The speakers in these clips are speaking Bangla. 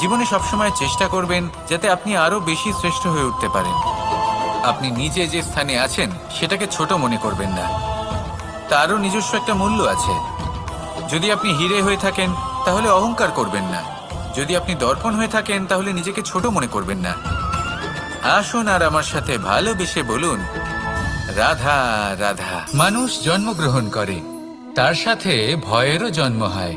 জীবনে সবসময় চেষ্টা করবেন যাতে আপনি আরও বেশি শ্রেষ্ঠ হয়ে উঠতে পারেন। আপনি নিজে যে স্থানে আছেন, সেটাকে ছোট মনে করবেন না। তারও নিজস্ব একটা মূল্য আছে। যদি আপনি হিরে হয়ে থাকেন, তাহলে অহংকার করবেন না। যদি আপনি দর্পণ হয়ে থাকেন, তাহলে নিজেকে ছোট মনে করবেন না। আসুন আর আমার সাথে ভালোবেসে বলুন, রাধা রাধা। মানুষ জন্মগ্রহণ করে। তার সাথে ভয়েরও জন্ম হয়।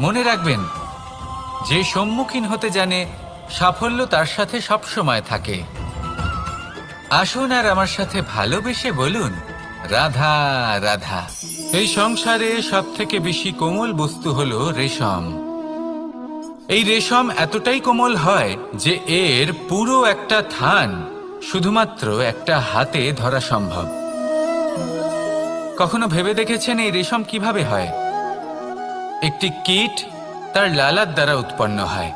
মনে রাখবেন, যে সম্মুখীন হতে জানে, সাফল্য তার সাথে সবসময় থাকে। আসুন আর আমার সাথে ভালোবেসে বলুন, রাধা রাধা। এই সংসারে সব থেকে বেশি কোমল বস্তু হল রেশম। এই রেশম এতটাই কোমল হয় যে এর পুরো একটা থান শুধুমাত্র একটা হাতে ধরা সম্ভব। কখনো ভেবে দেখেছেন এই রেশম কীভাবে হয়? একটি কীট তার লালার দ্বারা উৎপন্ন হয়।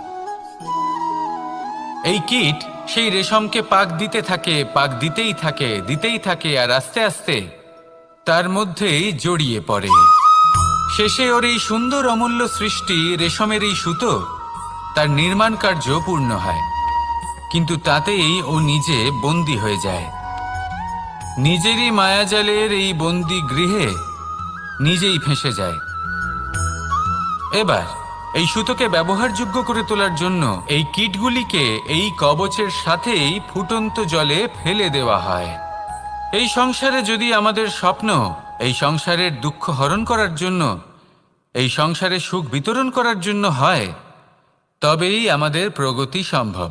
এই কীট সেই রেশমকে পাক দিতে থাকে, পাক দিতেই থাকে দিতেই থাকে আর আস্তে আস্তে তার মধ্যেই জড়িয়ে পড়ে। শেষে ওর এই সুন্দর অমূল্য সৃষ্টি রেশমের এই সুতো তার নির্মাণ কার্য পূর্ণ হয়। কিন্তু তাতেই ও নিজে বন্দী হয়ে যায়। নিজেরই মায়াজালের এই বন্দি গৃহে নিজেই ফেঁসে যায়। এবার, এই সুতোকে ব্যবহারযোগ্য করে তোলার জন্য এই কিটগুলিকে এই কবচের সাথেই ফুটন্ত জলে ফেলে দেওয়া হয়। এই সংসারে যদি আমাদের স্বপ্ন এই সংসারের দুঃখ হরণ করার জন্য, এই সংসারে সুখ বিতরণ করার জন্য হয়, তবেই আমাদের প্রগতি সম্ভব।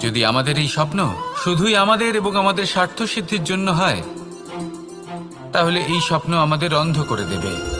যদি আমাদের এই স্বপ্ন শুধুই আমাদের এবং আমাদের স্বার্থ সিদ্ধির জন্য হয়, তাহলে এই স্বপ্ন আমাদের অন্ধ করে দেবে।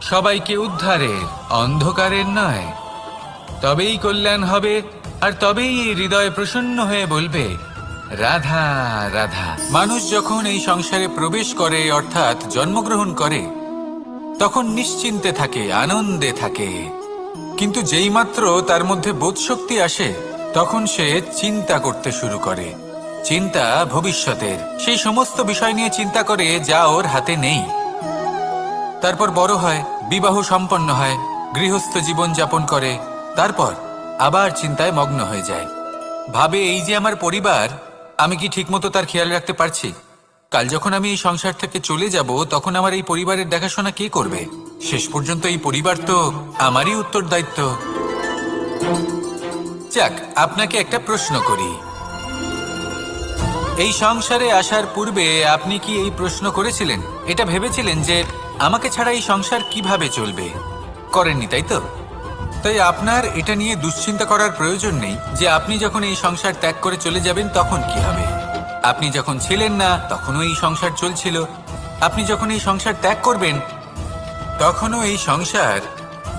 সবাইকে উদ্ধারের অন্ধকারের নয় তবেই কল্যাণ হবে, আর তবেই হৃদয় প্রসন্ন হয়ে বলবে, রাধা রাধা। মানুষ যখন এই সংসারে প্রবেশ করে, অর্থাৎ জন্মগ্রহণ করে, তখন নিশ্চিন্তে থাকে, আনন্দে থাকে। কিন্তু যেইমাত্র তার মধ্যে বোধশক্তি আসে, তখন সে চিন্তা করতে শুরু করে। চিন্তা ভবিষ্যতের। সেই সমস্ত বিষয় নিয়ে চিন্তা করে, যা ওর হাতে নেই। তারপর বড় হয়, বিবাহ সম্পন্ন হয়, গৃহস্থ জীবন যাপন করে, তারপর আবার চিন্তায় মগ্ন হয়ে যায়। ভাবে এই যে আমার পরিবার, আমি কি ঠিকমতো তার খেয়াল রাখতে পারছি? কাল যখন আমি এই সংসার থেকে চলে যাব, তখন আমার এই পরিবারের দেখাশোনা কে করবে? শেষ পর্যন্ত এই পরিবার তো আমারই উত্তরদায়িত্ব। যাক, আপনাকে একটা প্রশ্ন করি। এই সংসারে আসার পূর্বে আপনি কি এই প্রশ্ন করেছিলেন? এটা ভেবেছিলেন যে আমাকে ছাড়া এই সংসার কীভাবে চলবে? করেননি, তাই তো? তাই আপনার এটা নিয়ে দুশ্চিন্তা করার প্রয়োজন নেই যে আপনি যখন এই সংসার ত্যাগ করে চলে যাবেন, তখন কি হবে? আপনি যখন ছিলেন না, তখনও এই সংসার চলছিল। আপনি যখন এই সংসার ত্যাগ করবেন, তখনও এই সংসার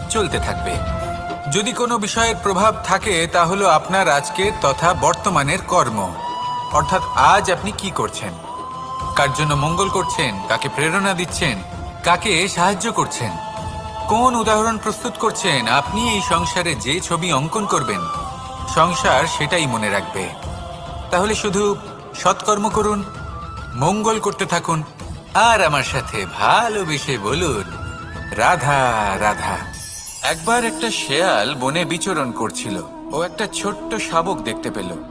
চলতে থাকবে। যদি কোনো বিষয়ের প্রভাব থাকে তা হলো আপনার আজকের তথা বর্তমানের কর্ম। অর্থাৎ আজ আপনি কি করছেন? কার জন্য মঙ্গল করছেন? কাকে প্রেরণা দিচ্ছেন? কাকে সাহায্য করছেন? কোন উদাহরণ প্রস্তুত করছেন? আপনি এই সংসারে যে ছবি অঙ্কন করবেন, সংসার সেটাই মনে রাখবে। তাহলে শুধু সৎকর্ম করুন, মঙ্গল করতে থাকুন, আর আমার সাথে ভালোবেসে বলুন, রাধা রাধা। একবার একটা শেয়াল বনে বিচরণ করছিল। ও একটা ছোট্ট শাবক দেখতে পেল।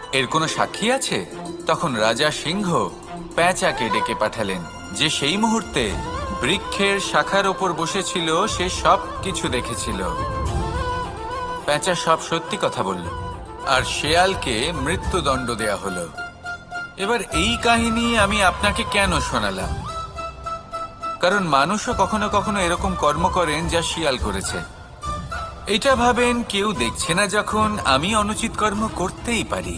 এর কোনো সাক্ষী আছে? তখন রাজা সিংহ প্যাঁচাকে ডেকে পাঠালেন, যে সেই মুহূর্তে বৃক্ষের শাখার ওপর বসেছিল, সে সব কিছু দেখেছিল। প্যাঁচা সব সত্যি কথা বলল, আর শেয়ালকে মৃত্যুদণ্ড দেয়া হলো। এবার এই কাহিনী আমি আপনাকে কেন শোনালাম? কারণ মানুষও কখনো কখনো এরকম কর্ম করেন যা শিয়াল করেছে। এটা ভাবেন কেউ দেখছে না যখন আমি অনুচিত কর্ম করতেই পারি।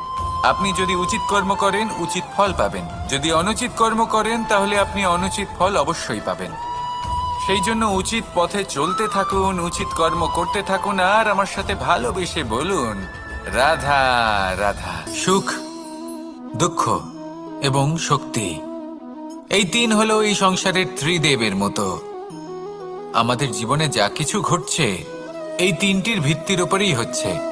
আপনি যদি উচিত কর্ম করেন, উচিত ফল পাবেন। যদি অনুচিত কর্ম করেন, তাহলে আপনি অনুচিত ফল অবশ্যই পাবেন। সেই জন্য উচিত পথে চলতে থাকুন, উচিত কর্ম করতে থাকুন, আর আমার সাথে ভালোবেসে বলুন, রাধা রাধা। সুখ, দুঃখ এবং শক্তি। এই তিন হলো এই সংসারের ত্রিদেবের মতো। আমাদের জীবনে যা কিছু ঘটছে, এই তিনটির ভিত্তির উপরেই হচ্ছে।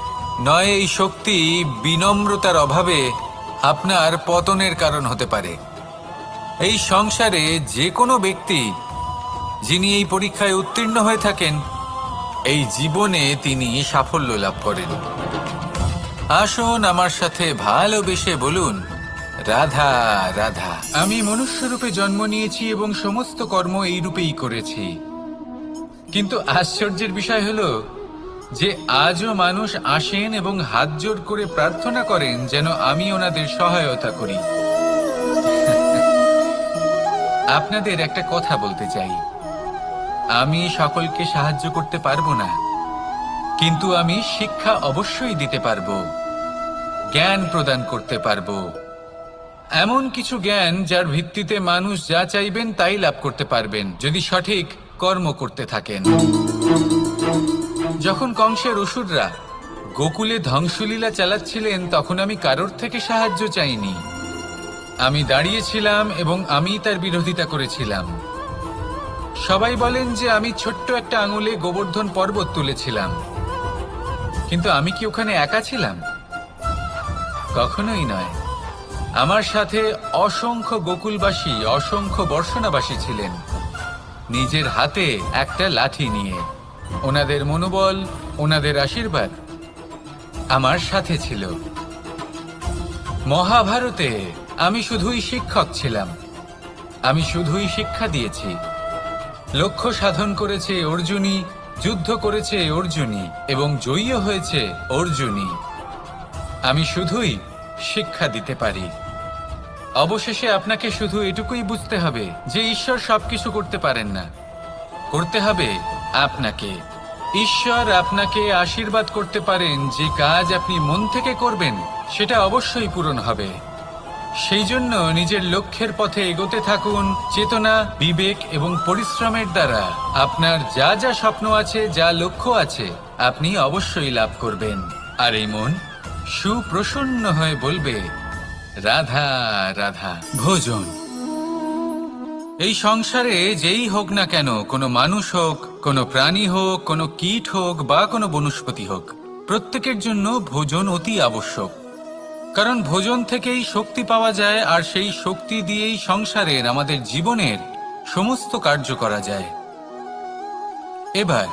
নয়, এই শক্তি বিনম্রতার অভাবে আপনার পতনের কারণ হতে পারে। এই সংসারে যে কোনো ব্যক্তি যিনি এই পরীক্ষায় উত্তীর্ণ হয়ে থাকেন, এই জীবনে তিনি সাফল্য লাভ করেন। আসুন আমার সাথে ভালোবেসে বলুন, রাধা রাধা। আমি মনুষ্যরূপে জন্ম নিয়েছি এবং সমস্ত কর্ম এই রূপেই করেছি। কিন্তু আশ্চর্যের বিষয় হলো যে আজও মানুষ আসেন এবং হাত জোর করে প্রার্থনা করেন যেন আমি ওনাদের সহায়তা করি। আপনাদের একটা কথা বলতে চাই। আমি সকলকে সাহায্য করতে পারব না, কিন্তু আমি শিক্ষা অবশ্যই দিতে পারব, জ্ঞান প্রদান করতে পারব। এমন কিছু জ্ঞান যার ভিত্তিতে মানুষ যা চাইবেন তাই লাভ করতে পারবেন, যদি সঠিক কর্ম করতে থাকেন। যখন কংসের অসুররা গোকুলে ধ্বংসলীলা চালাচ্ছিলেন, তখন আমি কারোর থেকে সাহায্য চাইনি। আমি দাঁড়িয়েছিলাম এবং আমি তার বিরোধিতা করেছিলাম। সবাই বলেন যে আমি ছোট্ট একটা আঙুলে গোবর্ধন পর্বত তুলেছিলাম। কিন্তু আমি কি ওখানে একা ছিলাম? কখনোই নয়। আমার সাথে অসংখ্য গোকুলবাসী, অসংখ্য বর্ষণাবাসী ছিলেন। নিজের হাতে একটা লাঠি নিয়ে। ওনাদের মনোবল, ওনাদের আশীর্বাদ আমার সাথে ছিল। মহাভারতে আমি শুধুই শিক্ষক ছিলাম। আমি শুধুই শিক্ষা দিয়েছি। লক্ষ্য সাধন করেছে অর্জুনী যুদ্ধ করেছে অর্জুনী এবং জয়ীও হয়েছে অর্জুনী আমি শুধুই শিক্ষা দিতে পারি। অবশেষে আপনাকে শুধু এটুকুই বুঝতে হবে যে ঈশ্বর সবকিছু করতে পারেন না। করতে হবে আপনাকে। ঈশ্বর আপনাকে আশীর্বাদ করতে পারেন যে কাজ আপনি মন থেকে করবেন, সেটা অবশ্যই পূরণ হবে। সেই জন্য নিজের লক্ষ্যের পথে এগোতে থাকুন, চেতনা, বিবেক এবং পরিশ্রমের দ্বারা। আপনার যা যা স্বপ্ন আছে, যা লক্ষ্য আছে, আপনি অবশ্যই লাভ করবেন। আর এই মন সুপ্রসন্ন হয়ে বলবে, রাধা রাধা। ভোজন। এই সংসারে যেই হোক না কেন, কোনো মানুষ হোক, কোনো প্রাণী হোক, কোনো কীট হোক বা কোনো বনস্পতি হোক, প্রত্যেকের জন্য ভোজন অতি আবশ্যক। কারণ ভোজন থেকেই শক্তি পাওয়া যায় আর সেই শক্তি দিয়েই সংসারের, আমাদের জীবনের সমস্ত কার্য করা যায়। এবার,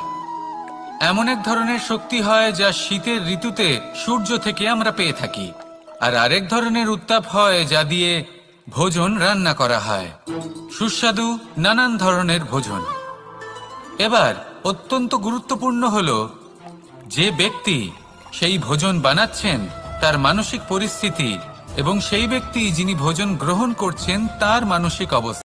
এমন এক ধরনের শক্তি হয় যা শীতের ঋতুতে সূর্য থেকে আমরা পেয়ে থাকি। আর আরেক ধরনের উত্তাপ হয় যা দিয়ে ভোজন রান্না করা হয়। সুস্বাদু নানান ধরনের ভোজন। এবার অত্যন্ত গুরুত্বপূর্ণ হল, যে ব্যক্তি সেই ভোজন বানাচ্ছেন, তার মানসিক পরিস্থিতি এবং সেই ব্যক্তি যিনি ভোজন গ্রহণ করছেন, তার মানসিক অবস্থা।